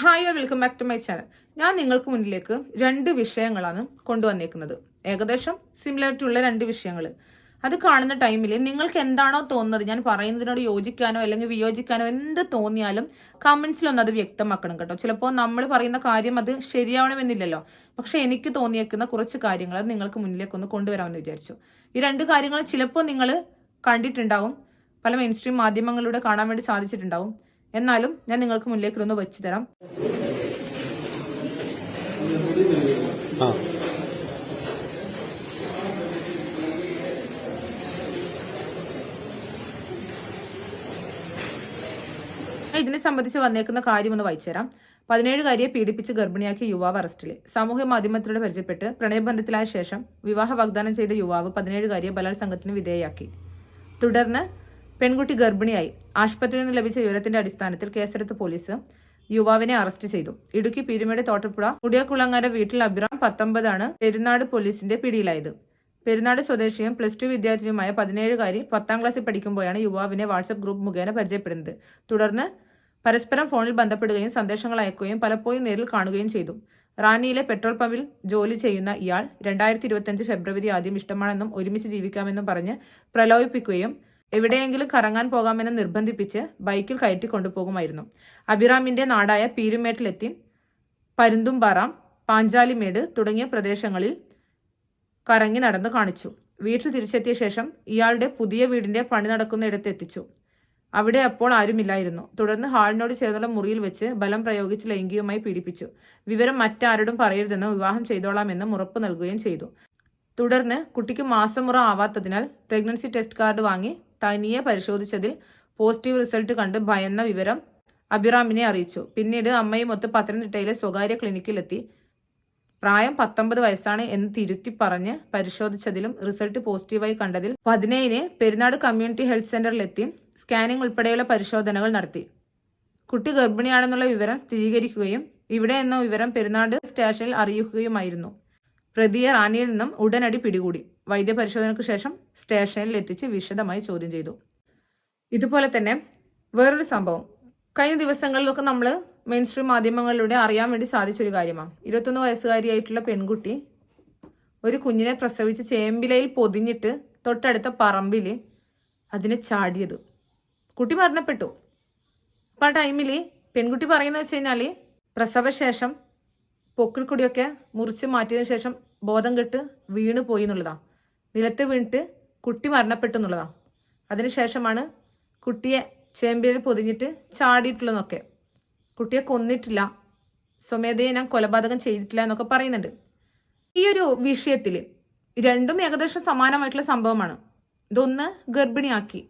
Hi welcome back to my channel ഞാൻ നിങ്ങൾക്ക് മുന്നിലേക്ക് രണ്ട് വിഷയങ്ങളാണ് കൊണ്ടുവന്നേക്കുന്നത്. ഏകദേശം സിമിലാരിറ്റി ഉള്ള രണ്ട് വിഷയങ്ങൾ അത് കാണുന്ന ടൈമിൽ നിങ്ങൾക്ക് എന്താണോ തോന്നുന്നത് ഞാൻ പറയുന്നതിനോട് യോജിക്കാനോ അല്ലെങ്കിൽ വിയോജിക്കാനോ എന്ത് തോന്നിയാലും കമന്റ്സിലൊന്നും അത് വ്യക്തമാക്കണം കേട്ടോ. ചിലപ്പോൾ നമ്മൾ പറയുന്ന കാര്യം അത് ശരിയാവണമെന്നില്ലല്ലോ. പക്ഷെ എനിക്ക് തോന്നിയേക്കുന്ന കുറച്ച് കാര്യങ്ങൾ നിങ്ങൾക്ക് മുന്നിലേക്ക് ഒന്ന് കൊണ്ടുവരാമെന്ന് വിചാരിച്ചു. ഈ രണ്ട് കാര്യങ്ങൾ ചിലപ്പോൾ നിങ്ങൾ കണ്ടിട്ടുണ്ടാവും. പല മെയിൻ സ്ട്രീം മാധ്യമങ്ങളിലൂടെ കാണാൻ വേണ്ടി സാധിച്ചിട്ടുണ്ടാവും. എന്നാലും ഞാൻ നിങ്ങൾക്ക് മുന്നിലേക്ക് ഒന്ന് വെച്ചു തരാം. ഇതിനെ സംബന്ധിച്ച് വന്നേക്കുന്ന കാര്യം ഒന്ന് വായിച്ചുതരാം പതിനേഴുകാരിയെ പീഡിപ്പിച്ച് ഗർഭിണിയാക്കിയ യുവാവ് അറസ്റ്റിൽ സാമൂഹ്യ മാധ്യമത്തിലൂടെ പരിചയപ്പെട്ട് പ്രണയബന്ധത്തിലായ ശേഷം വിവാഹ വാഗ്ദാനം ചെയ്ത യുവാവ് പതിനേഴുകാരിയെ ബലാത്സംഗത്തിന് വിധേയയാക്കി. തുടർന്ന് പെൺകുട്ടി ഗർഭിണിയായി. ആശുപത്രിയിൽ നിന്ന് ലഭിച്ച വിവരത്തിന്റെ അടിസ്ഥാനത്തിൽ കേസെടുത്ത പോലീസ് യുവാവിനെ അറസ്റ്റ് ചെയ്തു. ഇടുക്കി പീരുമേട് തോട്ടപ്പുഴ മുടിയക്കുളങ്ങര വീട്ടിൽ അഭിറാം പത്തൊമ്പതാണ് പെരുന്നാട് പോലീസിന്റെ പിടിയിലായത്. പെരുന്നാട് സ്വദേശിയും പ്ലസ് ടു വിദ്യാർത്ഥിനിയുമായ പതിനേഴുകാരി പത്താം ക്ലാസ്സിൽ പഠിക്കുമ്പോഴാണ് യുവാവിനെ വാട്സപ്പ് ഗ്രൂപ്പ് മുഖേന പരിചയപ്പെടുന്നത്. തുടർന്ന് പരസ്പരം ഫോണിൽ ബന്ധപ്പെടുകയും സന്ദേശങ്ങൾ അയക്കുകയും പലപ്പോഴും നേരിൽ കാണുകയും ചെയ്തു. റാന്നിയിലെ പെട്രോൾ പമ്പിൽ ജോലി ചെയ്യുന്ന ഇയാൾ രണ്ടായിരത്തി ഫെബ്രുവരി ആദ്യം ഇഷ്ടമാണെന്നും ഒരുമിച്ച് ജീവിക്കാമെന്നും പറഞ്ഞ് പ്രലോഭിപ്പിക്കുകയും എവിടെയെങ്കിലും കറങ്ങാൻ പോകാമെന്ന് നിർബന്ധിപ്പിച്ച് ബൈക്കിൽ കയറ്റി കൊണ്ടുപോകുമായിരുന്നു. അഭിറാമിന്റെ നാടായ പീരുമേട്ടിലെത്തി പരുന്തുംപാറ പാഞ്ചാലിമേട് തുടങ്ങിയ പ്രദേശങ്ങളിൽ കറങ്ങി നടന്നു കാണിച്ചു. വീട്ടിൽ തിരിച്ചെത്തിയ ശേഷം ഇയാളുടെ പുതിയ വീടിന്റെ പണി നടക്കുന്നിടത്ത് എത്തിച്ചു. അവിടെ അപ്പോൾ ആരുമില്ലായിരുന്നു. തുടർന്ന് ഹാളിനോട് ചേർന്നുള്ള മുറിയിൽ വെച്ച് ബലം പ്രയോഗിച്ച് ലൈംഗികമായി പീഡിപ്പിച്ചു. വിവരം മറ്റാരോടും പറയരുതെന്നും വിവാഹം ചെയ്തോളാമെന്നും ഉറപ്പ് നൽകുകയും ചെയ്തു. തുടർന്ന് കുട്ടിക്ക് മാസമുറ ആവാത്തതിനാൽ പ്രഗ്നൻസി ടെസ്റ്റ് കാർഡ് വാങ്ങി തനിയെ പരിശോധിച്ചതിൽ പോസിറ്റീവ് റിസൾട്ട് കണ്ട് ഭയന്ന വിവരം അഭിറാമിനെ അറിയിച്ചു. പിന്നീട് അമ്മയും അമ്മയുമൊത്ത് പത്തനംതിട്ടയിലെ സ്വകാര്യ ക്ലിനിക്കിലെത്തി. പ്രായം പത്തൊമ്പത് വയസ്സാണ് എന്ന് തിരുത്തി പറഞ്ഞ് പരിശോധിച്ചതിലും റിസൾട്ട് പോസിറ്റീവായി കണ്ടതിൽ പതിനേഴിന് പെരുന്നാട് കമ്മ്യൂണിറ്റി ഹെൽത്ത് സെന്ററിലെത്തി സ്കാനിംഗ് ഉൾപ്പെടെയുള്ള പരിശോധനകൾ നടത്തി. കുട്ടി ഗർഭിണിയാണെന്നുള്ള വിവരം സ്ഥിരീകരിക്കുകയും ഇവിടെ എന്ന വിവരം പെരുന്നാട് സ്റ്റേഷനിൽ അറിയിക്കുകയുമായിരുന്നു. പ്രതിയെ റാന്നിയിൽ നിന്നും ഉടനടി പിടികൂടി. വൈദ്യപരിശോധനയ്ക്ക് ശേഷം സ്റ്റേഷനിൽ എത്തിച്ച് വിശദമായി ചോദ്യം ചെയ്തു. ഇതുപോലെ തന്നെ വേറൊരു സംഭവം. കഴിഞ്ഞ ദിവസങ്ങളിലൊക്കെ നമ്മൾ മെയിൻ സ്ട്രീം മാധ്യമങ്ങളിലൂടെ അറിയാൻ വേണ്ടി സാധിച്ചൊരു കാര്യമാണ്. ഇരുപത്തൊന്ന് വയസ്സുകാരിയായിട്ടുള്ള പെൺകുട്ടി ഒരു കുഞ്ഞിനെ പ്രസവിച്ച് ചേമ്പിലയിൽ പൊതിഞ്ഞിട്ട് തൊട്ടടുത്ത പറമ്പിൽ അതിനെ ചാടിയത്. കുട്ടി മരണപ്പെട്ടു. അപ്പം ആ ടൈമിൽ പെൺകുട്ടി പറയുന്നത് വെച്ച് കഴിഞ്ഞാൽ പ്രസവശേഷം പൊക്കിൾ കൊടിയൊക്കെ മുറിച്ച് മാറ്റിയതിനു ശേഷം ബോധം കെട്ട് വീണ് പോയി എന്നുള്ളതാണ് നിലത്ത് വീണിട്ട് കുട്ടി മരണപ്പെട്ടു അതിനുശേഷമാണ് കുട്ടിയെ ചേമ്പിയിൽ പൊതിഞ്ഞിട്ട് ചാടിയിട്ടുള്ളതെന്നൊക്കെ. കുട്ടിയെ കൊന്നിട്ടില്ല. സ്വമേധയെ ഞാൻ കൊലപാതകം ചെയ്തിട്ടില്ല എന്നൊക്കെ പറയുന്നുണ്ട്. ഈ ഒരു വിഷയത്തിൽ രണ്ടും ഏകദേശം സമാനമായിട്ടുള്ള സംഭവമാണ്. ഇതൊന്ന് ഗർഭിണിയാക്കി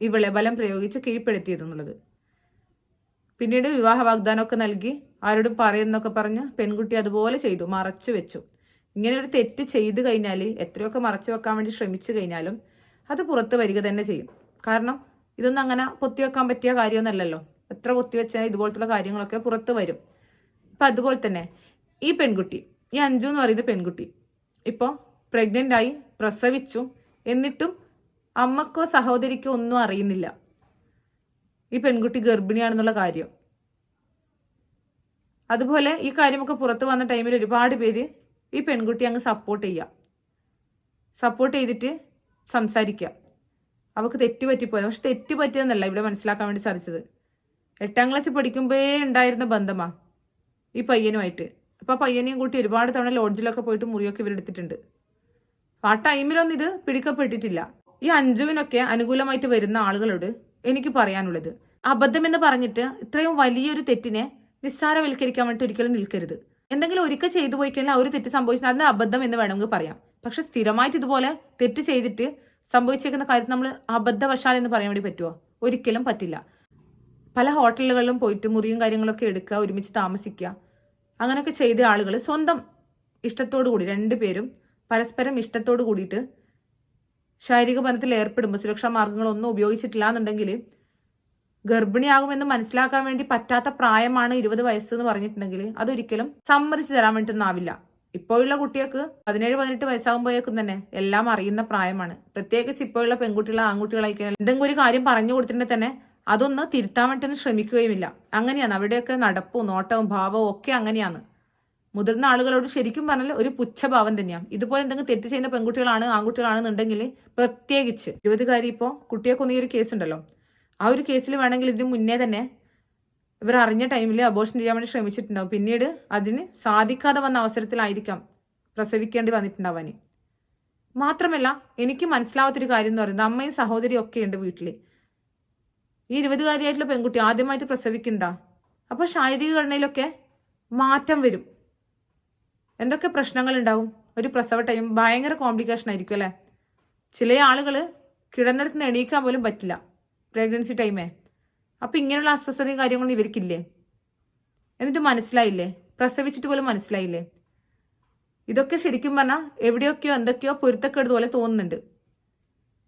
ഇവളെ ബലം പ്രയോഗിച്ച് കീഴ്പ്പെടുത്തിയത് എന്നുള്ളത്. പിന്നീട് വിവാഹ വാഗ്ദാനമൊക്കെ നൽകി ആരോടും പറയുന്നൊക്കെ പറഞ്ഞ് പെൺകുട്ടി അതുപോലെ ചെയ്തു മറച്ചു വെച്ചു. ഇങ്ങനെ ഒരു തെറ്റ് ചെയ്തു കഴിഞ്ഞാൽ എത്രയൊക്കെ മറച്ചു വെക്കാൻ വേണ്ടി ശ്രമിച്ചു കഴിഞ്ഞാലും അത് പുറത്ത് വരിക തന്നെ ചെയ്യും. കാരണം ഇതൊന്നും അങ്ങനെ പൊത്തിവെക്കാൻ പറ്റിയ കാര്യമൊന്നുമല്ലല്ലോ. എത്ര പൊത്തിവെച്ചാൽ ഇതുപോലത്തുള്ള കാര്യങ്ങളൊക്കെ പുറത്ത് വരും. ഇപ്പം അതുപോലെ തന്നെ ഈ പെൺകുട്ടി ഈ അഞ്ജു എന്ന് പറയുന്ന പെൺകുട്ടി ഇപ്പോൾ പ്രഗ്നന്റ് ആയി പ്രസവിച്ചു എന്നിട്ടും അമ്മക്കോ സഹോദരിക്കോ ഒന്നും അറിയുന്നില്ല. ഈ പെൺകുട്ടി ഗർഭിണിയാണെന്നുള്ള കാര്യം. അതുപോലെ ഈ കാര്യമൊക്കെ പുറത്ത് വന്ന ടൈമിൽ ഒരുപാട് പേര് ഈ പെൺകുട്ടി അങ്ങ് സപ്പോർട്ട് ചെയ്യുക സപ്പോർട്ട് ചെയ്തിട്ട് സംസാരിക്കുക. അവൾക്ക് തെറ്റ് പറ്റിപ്പോയത് പക്ഷെ തെറ്റ് പറ്റിയതെന്നല്ല ഇവിടെ മനസ്സിലാക്കാൻ വേണ്ടി സാധിച്ചത്. എട്ടാം ക്ലാസ്സിൽ പഠിക്കുമ്പോഴേ ഉണ്ടായിരുന്ന ബന്ധമാ ഈ പയ്യനുമായിട്ട്. അപ്പോൾ ആ പയ്യനെയും കൂട്ടി ഒരുപാട് തവണ ലോഡ്ജിലൊക്കെ പോയിട്ട് മുറിയൊക്കെ ഇവരെടുത്തിട്ടുണ്ട് ആ ടൈമിലൊന്നും ഇത് പിടിക്കപ്പെട്ടിട്ടില്ല. ഈ അഞ്ജുവിനൊക്കെ അനുകൂലമായിട്ട് വരുന്ന ആളുകളോട് എനിക്ക് പറയാനുള്ളത്. അബദ്ധം എന്ന് പറഞ്ഞിട്ട് ഇത്രയും വലിയൊരു തെറ്റിനെ നിസ്സാരവൽക്കരിക്കാൻ വേണ്ടി ഒരിക്കലും നിൽക്കരുത്. എന്തെങ്കിലും ഒരിക്കൽ ചെയ്തു പോയി കഴിഞ്ഞാൽ ആ ഒരു തെറ്റ് സംഭവിച്ചാൽ അതിന് അബദ്ധം എന്ന് വേണമെങ്കിൽ പറയാം. പക്ഷെ സ്ഥിരമായിട്ട് ഇതുപോലെ തെറ്റ് ചെയ്തിട്ട് സംഭവിച്ചേക്കുന്ന കാര്യത്തിൽ നമ്മൾ അബദ്ധവശാൽ എന്ന് പറയാൻ വേണ്ടി പറ്റുമോ ഒരിക്കലും പറ്റില്ല. പല ഹോട്ടലുകളിലും പോയിട്ട് മുറിയും കാര്യങ്ങളൊക്കെ എടുക്കുക ഒരുമിച്ച് താമസിക്കുക അങ്ങനെയൊക്കെ ചെയ്ത ആളുകൾ സ്വന്തം ഇഷ്ടത്തോടു കൂടി രണ്ടുപേരും പരസ്പരം ഇഷ്ടത്തോടു കൂടിയിട്ട് ശാരീരിക ബന്ധത്തിൽ ഏർപ്പെടുമ്പോൾ സുരക്ഷാ മാർഗങ്ങളൊന്നും ഉപയോഗിച്ചിട്ടില്ല എന്നുണ്ടെങ്കിൽ ഗർഭിണിയാകുമെന്ന് മനസ്സിലാക്കാൻ വേണ്ടി പറ്റാത്ത പ്രായമാണ് ഇരുപത് വയസ്സ് എന്ന് പറഞ്ഞിട്ടുണ്ടെങ്കിൽ അതൊരിക്കലും സമ്മതിച്ചു തരാൻ വേണ്ടിയിട്ടൊന്നാവില്ല. ഇപ്പോഴുള്ള കുട്ടികൾക്ക് പതിനേഴ് പതിനെട്ട് വയസ്സാകുമ്പോഴേക്കും തന്നെ എല്ലാം അറിയുന്ന പ്രായമാണ്. പ്രത്യേകിച്ച് ഇപ്പോഴുള്ള പെൺകുട്ടികളെ ആൺകുട്ടികളായി എന്തെങ്കിലും ഒരു കാര്യം പറഞ്ഞു കൊടുത്തിട്ടുണ്ടെങ്കിൽ തന്നെ അതൊന്ന് തിരുത്താൻ വേണ്ടി ശ്രമിക്കുകയുമില്ല. അങ്ങനെയാണ് അവിടെയൊക്കെ നടപ്പും നോട്ടവും ഭാവവും ഒക്കെ അങ്ങനെയാണ്. മുതിർന്ന ആളുകളോട് ശരിക്കും പറഞ്ഞാൽ ഒരു പുച്ഛഭാവം തന്നെയാണ്. ഇതുപോലെ എന്തെങ്കിലും തെറ്റ് ചെയ്യുന്ന പെൺകുട്ടികളാണ് ആൺകുട്ടികളാണെന്നുണ്ടെങ്കിൽ പ്രത്യേകിച്ച് ഇരുപതുകാരി ഇപ്പോൾ കുട്ടിയെ ഈ ഒരു കേസ് ഉണ്ടല്ലോ. ആ ഒരു കേസിൽ വേണമെങ്കിൽ ഇതിന് മുന്നേ തന്നെ ഇവർ അറിഞ്ഞ ടൈമിൽ അബോഷൻ ചെയ്യാൻ വേണ്ടി ശ്രമിച്ചിട്ടുണ്ടാവും. പിന്നീട് അതിന് സാധിക്കാതെ വന്ന അവസരത്തിലായിരിക്കാം പ്രസവിക്കേണ്ടി വന്നിട്ടുണ്ടാവാൻ. മാത്രമല്ല എനിക്ക് മനസ്സിലാവാത്തൊരു കാര്യം എന്ന് പറയുന്നത് അമ്മയും സഹോദരിയും ഒക്കെ ഉണ്ട് വീട്ടിൽ ഈ ഇരുപതുകാരിയായിട്ടുള്ള പെൺകുട്ടി ആദ്യമായിട്ട് പ്രസവിക്കണ്ട അപ്പോൾ ശാരീരിക ഘടനയിലൊക്കെ മാറ്റം വരും. എന്തൊക്കെ പ്രശ്നങ്ങൾ ഉണ്ടാവും ഒരു പ്രസവ ടൈം ഭയങ്കര കോംപ്ലിക്കേഷൻ ആയിരിക്കും അല്ലേ? ചില ആളുകൾ കിടന്നിടത്തിന് എണീക്കാൻ പോലും പറ്റില്ല പ്രഗ്നൻസി ടൈമേ അപ്പം ഇങ്ങനെയുള്ള അസ്വസ്ഥതയും കാര്യങ്ങളൊന്നും ഇവർക്കില്ലേ? എന്നിട്ട് മനസ്സിലായില്ലേ? പ്രസവിച്ചിട്ട് പോലും മനസ്സിലായില്ലേ? ഇതൊക്കെ ശരിക്കും പറഞ്ഞാൽ എവിടെയൊക്കെയോ എന്തൊക്കെയോ പൊരുത്തക്കേട് പോലെ തോന്നുന്നുണ്ട്.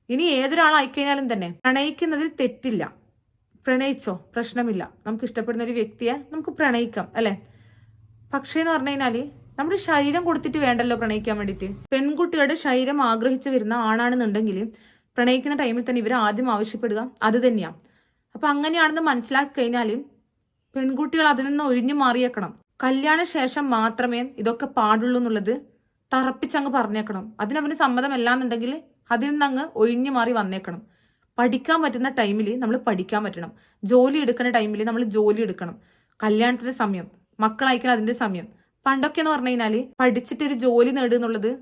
ഇനി ഏതൊരാളായിക്കഴിഞ്ഞാലും തന്നെ പ്രണയിക്കുന്നതിൽ തെറ്റില്ല. പ്രണയിച്ചോ? പ്രശ്നമില്ല. നമുക്ക് ഇഷ്ടപ്പെടുന്ന ഒരു വ്യക്തിയെ നമുക്ക് പ്രണയിക്കാം അല്ലേ? പക്ഷേ എന്ന് പറഞ്ഞു കഴിഞ്ഞാൽ നമ്മുടെ ശരീരം കൊടുത്തിട്ട് വേണ്ടല്ലോ പ്രണയിക്കാൻ വേണ്ടിയിട്ട്. പെൺകുട്ടികളുടെ ശരീരം ആഗ്രഹിച്ചു വരുന്ന ആണാണെന്നുണ്ടെങ്കിൽ പ്രണയിക്കുന്ന ടൈമിൽ തന്നെ ഇവർ ആദ്യം ആവശ്യപ്പെടുക. അത് തന്നെയാണ് അപ്പൊ അങ്ങനെയാണെന്ന് മനസ്സിലാക്കി കഴിഞ്ഞാൽ പെൺകുട്ടികൾ അതിൽ നിന്ന് ഒഴിഞ്ഞു മാറിയേക്കണം. കല്യാണ ശേഷം മാത്രമേ ഇതൊക്കെ പാടുള്ളൂ എന്നുള്ളത് തറപ്പിച്ചങ്ങ് പറഞ്ഞേക്കണം. അതിനവന് സമ്മതമല്ല എന്നുണ്ടെങ്കിൽ അതിൽ നിന്ന് അങ്ങ് ഒഴിഞ്ഞു മാറി വന്നേക്കണം. പഠിക്കാൻ പറ്റുന്ന ടൈമിൽ നമ്മൾ പഠിക്കാൻ പറ്റണം. ജോലി എടുക്കുന്ന ടൈമിൽ നമ്മൾ ജോലി എടുക്കണം. കല്യാണത്തിന്റെ സമയം മക്കളയക്കാൻ അതിന്റെ സമയം. പണ്ടൊക്കെ എന്ന് പറഞ്ഞു കഴിഞ്ഞാൽ പഠിച്ചിട്ട് ഒരു ജോലി നേടുക എന്നുള്ളത്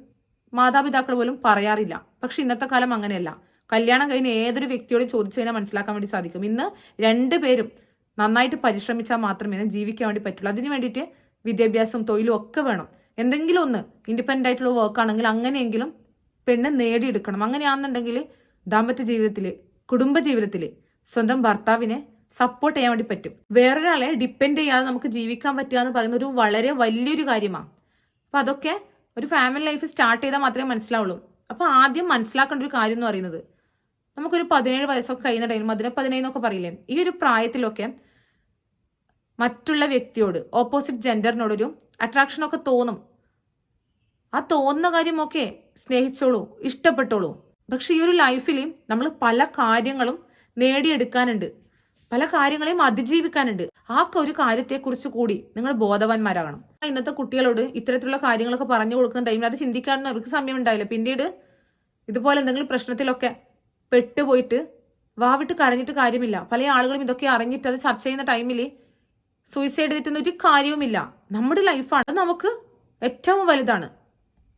മാതാപിതാക്കൾ പോലും പറയാറില്ല. പക്ഷെ ഇന്നത്തെ കാലം അങ്ങനെയല്ല. കല്യാണം കഴിഞ്ഞ് ഏതൊരു വ്യക്തിയോടും ചോദിച്ചു കഴിഞ്ഞാൽ മനസ്സിലാക്കാൻ വേണ്ടി സാധിക്കും. ഇന്ന് രണ്ടുപേരും നന്നായിട്ട് പരിശ്രമിച്ചാൽ മാത്രമേ ജീവിക്കാൻ വേണ്ടി പറ്റുള്ളൂ. അതിന് വേണ്ടിയിട്ട് വിദ്യാഭ്യാസം തൊഴിലും ഒക്കെ വേണം. എന്തെങ്കിലും ഒന്ന് ഇൻഡിപെൻഡന്റ് ആയിട്ടുള്ള വർക്ക് ആണെങ്കിൽ അങ്ങനെയെങ്കിലും പെണ്ണ് നേടിയെടുക്കണം. അങ്ങനെയാണെന്നുണ്ടെങ്കിൽ ദാമ്പത്യ ജീവിതത്തിൽ കുടുംബ ജീവിതത്തിൽ സ്വന്തം ഭർത്താവിനെ സപ്പോർട്ട് ചെയ്യാൻ വേണ്ടി പറ്റും. വേറൊരാളെ ഡിപ്പെൻഡ് ചെയ്യാതെ നമുക്ക് ജീവിക്കാൻ പറ്റുക എന്ന് പറയുന്ന ഒരു വളരെ വലിയൊരു കാര്യമാണ്. അപ്പൊ അതൊക്കെ ഒരു ഫാമിലി ലൈഫ് സ്റ്റാർട്ട് ചെയ്താൽ മാത്രമേ മനസ്സിലാവുള്ളൂ. അപ്പൊ ആദ്യം മനസ്സിലാക്കേണ്ട ഒരു കാര്യം എന്ന് പറയുന്നത് നമുക്കൊരു പതിനേഴ് വയസ്സൊക്കെ കഴിയുന്ന ടൈം അതിന് പതിനേഴെന്നൊക്കെ പറയില്ലേ? ഈ ഒരു പ്രായത്തിലൊക്കെ മറ്റുള്ള വ്യക്തിയോട് ഓപ്പോസിറ്റ് ജെൻഡറിനോടൊരു അട്രാക്ഷനൊക്കെ തോന്നും. ആ തോന്നുന്ന കാര്യമൊക്കെ സ്നേഹിച്ചോളൂ ഇഷ്ടപ്പെട്ടോളൂ. പക്ഷെ ഈ ഒരു ലൈഫിൽ നമ്മൾ പല കാര്യങ്ങളും നേടിയെടുക്കാനുണ്ട്. പല കാര്യങ്ങളെയും അതിജീവിക്കാനുണ്ട്. ആ ഒരു കാര്യത്തെക്കുറിച്ച് കൂടി നിങ്ങൾ ബോധവാന്മാരാകണം. ഇന്നത്തെ കുട്ടികളോട് ഇത്തരത്തിലുള്ള കാര്യങ്ങളൊക്കെ പറഞ്ഞു കൊടുക്കുന്ന ടൈമിൽ അത് ചിന്തിക്കാനൊന്നും അവർക്ക് സമയം ഉണ്ടാവില്ല പിന്നീട് ഇതുപോലെ എന്തെങ്കിലും പ്രശ്നത്തിലൊക്കെ പെട്ടുപോയിട്ട് വാവിട്ട് കരഞ്ഞിട്ട് കാര്യമില്ല. പല ആളുകളും ഇതൊക്കെ അറിഞ്ഞിട്ട് അത് ചർച്ച ചെയ്യുന്ന ടൈമിൽ സൂയിസൈഡ് ചെയ്തിട്ടൊന്നും ഒരു കാര്യവുമില്ല. നമ്മുടെ ലൈഫാണ് അത് നമുക്ക് ഏറ്റവും വലുതാണ്.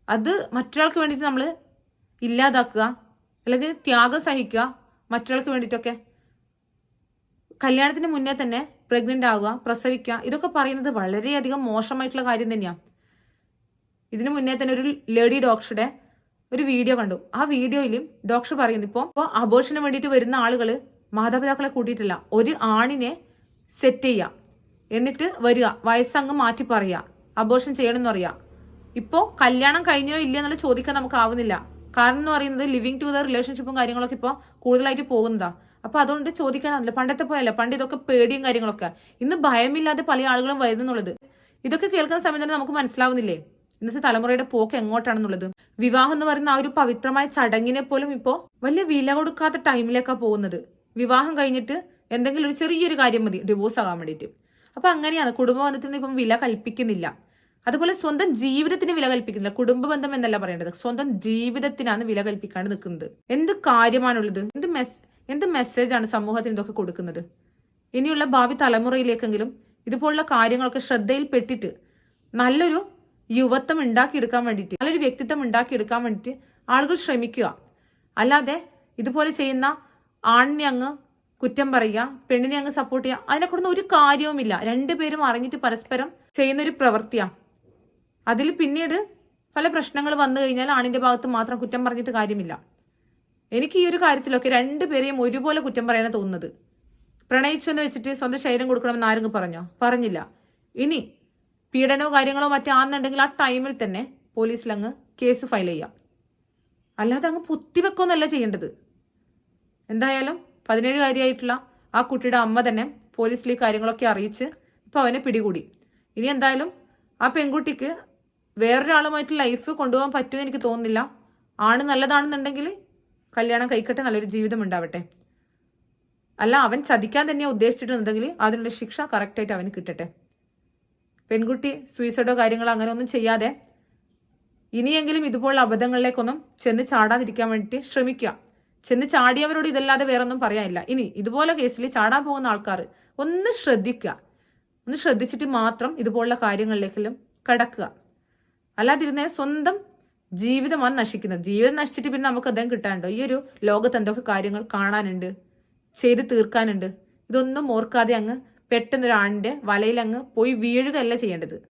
അത് മറ്റൊരാൾക്ക് വേണ്ടിയിട്ട് നമ്മൾ ഇല്ലാതാക്കുക അല്ലെങ്കിൽ ത്യാഗം സഹിക്കുക മറ്റൊരാൾക്ക് വേണ്ടിയിട്ടൊക്കെ കല്യാണത്തിന് മുന്നേ തന്നെ പ്രഗ്നന്റ് ആവുക പ്രസവിക്കുക ഇതൊക്കെ പറയുന്നത് വളരെയധികം മോശമായിട്ടുള്ള കാര്യം തന്നെയാണ് ഇതിനു മുന്നേ തന്നെ ഒരു ലേഡി ഡോക്ടറുടെ ഒരു വീഡിയോ കണ്ടു. ആ വീഡിയോയിലും ഡോക്ടർ പറയുന്നു ഇപ്പോൾ ഇപ്പോൾ അബോഷന് വേണ്ടിയിട്ട് വരുന്ന ആളുകൾ മാതാപിതാക്കളെ കൂട്ടിയിട്ടില്ല ഒരു ആണിനെ സെറ്റ് ചെയ്യുക എന്നിട്ട് വരിക വയസ്സങ്ങ് മാറ്റി പറയുക അബോഷൻ ചെയ്യണമെന്ന് പറയുക ഇപ്പോൾ കല്യാണം കഴിഞ്ഞോ ഇല്ലയോ എന്നുള്ള ചോദിക്കാൻ നമുക്ക് ആവുന്നില്ല. കാരണം എന്ന് പറയുന്നത് ലിവിങ് ടു ദ റിലേഷൻഷിപ്പും കാര്യങ്ങളൊക്കെ ഇപ്പോൾ കൂടുതലായിട്ട് പോകുന്നതാ. അപ്പൊ അതുകൊണ്ട് ചോദിക്കാനാവില്ല പണ്ടത്തെ പോയല്ല പണ്ട് ഇതൊക്കെ പേടിയും കാര്യങ്ങളൊക്കെ. ഇന്ന് ഭയമില്ലാതെ പല ആളുകളും വരുന്നുള്ളത്. ഇതൊക്കെ കേൾക്കുന്ന സമയം തന്നെ നമുക്ക് മനസ്സിലാവുന്നില്ലേ? ഇന്നത്തെ തലമുറയുടെ പോക്ക് എങ്ങോട്ടാണെന്നുള്ളത്? വിവാഹം എന്ന് പറയുന്ന ആ ഒരു പവിത്രമായ ചടങ്ങിനെ പോലും ഇപ്പോൾ വലിയ വില കൊടുക്കാത്ത ടൈമിലേക്കാണ് പോകുന്നത്. വിവാഹം കഴിഞ്ഞിട്ട് എന്തെങ്കിലും ഒരു ചെറിയൊരു കാര്യം മതി. ഡിവോഴ്സ് ആകാൻ വേണ്ടിയിട്ട്. അപ്പൊ അങ്ങനെയാണ്. കുടുംബ ബന്ധത്തിന് ഇപ്പം വില കൽപ്പിക്കുന്നില്ല. അതുപോലെ സ്വന്തം ജീവിതത്തിന് വില കൽപ്പിക്കുന്നില്ല. കുടുംബ ബന്ധം എന്നല്ല പറയേണ്ടത്. സ്വന്തം ജീവിതത്തിനാണ് വില കൽപ്പിക്കാണ്ട് നിൽക്കുന്നത്. എന്ത് കാര്യമാണുള്ളത്? എന്ത് മെസ് എന്ത് മെസ്സേജാണ് സമൂഹത്തിന് ഇതൊക്കെ കൊടുക്കുന്നത്? ഇനിയുള്ള ഭാവി തലമുറയിലേക്കെങ്കിലും ഇതുപോലുള്ള കാര്യങ്ങളൊക്കെ ശ്രദ്ധയിൽപ്പെട്ടിട്ട് നല്ലൊരു യുവത്വം ഉണ്ടാക്കിയെടുക്കാൻ വേണ്ടിയിട്ട് നല്ലൊരു വ്യക്തിത്വം ഉണ്ടാക്കിയെടുക്കാൻ വേണ്ടിയിട്ട് ആളുകൾ ശ്രമിക്കുക. അല്ലാതെ ഇതുപോലെ ചെയ്യുന്ന ആണിനെ അങ്ങ് കുറ്റം പറയുക പെണ്ണിനെ അങ്ങ് സപ്പോർട്ട് ചെയ്യുക അതിനെക്കൊണ്ടൊന്നും ഒരു കാര്യവുമില്ല. രണ്ടുപേരും അറിഞ്ഞിട്ട് പരസ്പരം ചെയ്യുന്ന ഒരു പ്രവൃത്തിയാ. അതിൽ പിന്നീട് പല പ്രശ്നങ്ങൾ വന്നു കഴിഞ്ഞാൽ ആണിന്റെ ഭാഗത്ത് മാത്രം കുറ്റം പറഞ്ഞിട്ട് കാര്യമില്ല. എനിക്ക് ഈ ഒരു കാര്യത്തിലൊക്കെ രണ്ടുപേരെയും ഒരുപോലെ കുറ്റം പറയാനാണ് തോന്നുന്നത്. പ്രണയിച്ചു എന്ന് വെച്ചിട്ട് സ്വന്തം ശരീരം കൊടുക്കണമെന്ന് ആരെങ്കിലും പറഞ്ഞോ? പറഞ്ഞില്ല. ഇനി പീഡനോ കാര്യങ്ങളോ മറ്റാന്നുണ്ടെങ്കിൽ ആ ടൈമിൽ തന്നെ പോലീസിൽ അങ്ങ് കേസ് ഫയൽ ചെയ്യാം. അല്ലാതെ അങ്ങ് പൊത്തിവെക്കൊന്നല്ല ചെയ്യേണ്ടത്. എന്തായാലും പതിനേഴുകാരിയായിട്ടുള്ള ആ കുട്ടിയുടെ അമ്മ തന്നെ പോലീസിൽ ഈ കാര്യങ്ങളൊക്കെ അറിയിച്ച് ഇപ്പം അവനെ പിടികൂടി. ഇനി എന്തായാലും ആ പെൺകുട്ടിക്ക് വേറൊരാളുമായിട്ട് ലൈഫ് കൊണ്ടുപോകാൻ പറ്റുമെന്ന് എനിക്ക് തോന്നുന്നില്ല. ആണ് നല്ലതാണെന്നുണ്ടെങ്കിൽ കല്യാണം കഴിക്കട്ടെ നല്ലൊരു ജീവിതം ഉണ്ടാവട്ടെ. അല്ല അവൻ ചതിക്കാൻ തന്നെയാ ഉദ്ദേശിച്ചിട്ടുണ്ടെങ്കിൽ അതിനുള്ള ശിക്ഷ കറക്റ്റായിട്ട് അവന് കിട്ടട്ടെ. പെൺകുട്ടി സൂയിസൈഡോ കാര്യങ്ങളോ അങ്ങനെ ഒന്നും ചെയ്യാതെ ഇനിയെങ്കിലും ഇതുപോലുള്ള അബദ്ധങ്ങളിലേക്കൊന്നും ചെന്ന് ചാടാതിരിക്കാൻ വേണ്ടി ശ്രമിക്കുക. ചെന്ന് ചാടിയവരോട് ഇതല്ലാതെ വേറൊന്നും പറയാനില്ല. ഇനി ഇതുപോലെ കേസിൽ ചാടാൻ പോകുന്ന ആൾക്കാർ ഒന്ന് ശ്രദ്ധിക്കുക. ഒന്ന് ശ്രദ്ധിച്ചിട്ട് മാത്രം ഇതുപോലുള്ള കാര്യങ്ങളിലേക്കെല്ലാം കടക്കുക. അല്ലാതിരുന്നേ സ്വന്തം ജീവിതമാണ് നശിക്കുന്നത്. ജീവിതം നശിച്ചിട്ട് പിന്നെ നമുക്ക് അദ്ദേഹം കിട്ടാനുണ്ടോ? ഈ ഒരു ലോകത്ത് എന്തൊക്കെ കാര്യങ്ങൾ കാണാനുണ്ട്? ചെയ്ത് തീർക്കാനുണ്ട്? ഇതൊന്നും ഓർക്കാതെ അങ്ങ് പെട്ടെന്നൊരാണിന്റെ വലയിൽ അങ്ങ് പോയി വീഴുകയല്ല ചെയ്യേണ്ടത്.